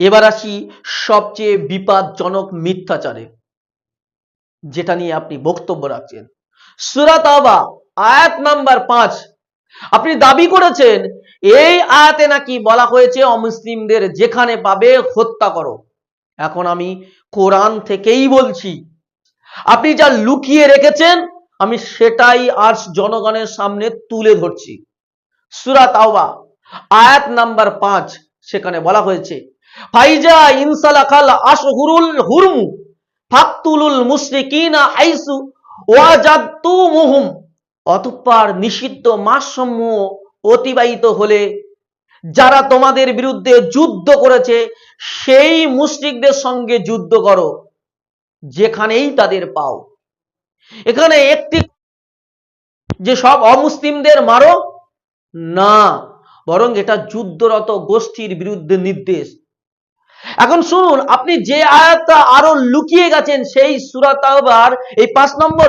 এবার আসি সবচেয়ে বিপদজনক মিথ্যাচারে, যেটা নিয়ে আপনি বক্তব্য রাখছেন। সুরাত আবা আয়াত নাম্বার পাঁচ। আপনি দাবি করেছেন, এই আয়াতে নাকি বলা হয়েছে, অমুসলিমদের যেখানে পাবে হত্যা করো। এখন আমি কোরআন থেকেই বলছি, আপনি যা লুকিয়ে রেখেছেন, আমি সেটাই আজ জনগণের সামনে তুলে ধরছি। সুরাত আওবা আয়াত নাম্বার পাঁচ, সেখানে বলা হয়েছে ফাইজা ইনসালাকাল আশহুরুল হুরম ফাকতুলুল মুশরিকিনা হাইসু ওয়াজাতুমুহুম অতঃপর নিষিদ্ধ মাসসমূহ অতিবাহিত হলে যারা তোমাদের বিরুদ্ধে যুদ্ধ করেছে, সেই মুশরিকদের সঙ্গে যুদ্ধ করো, যেখানেই তাদের পাও। এখানে একটি যে সব অমুসলিমদের মারো, না, বরং এটা যুদ্ধরত গোষ্ঠীর বিরুদ্ধে নির্দেশ। এখন শুনুন আপনি যে আয়াতটা আরও লুকিয়ে গেছেন সেই সুরাত এই পাঁচ নম্বর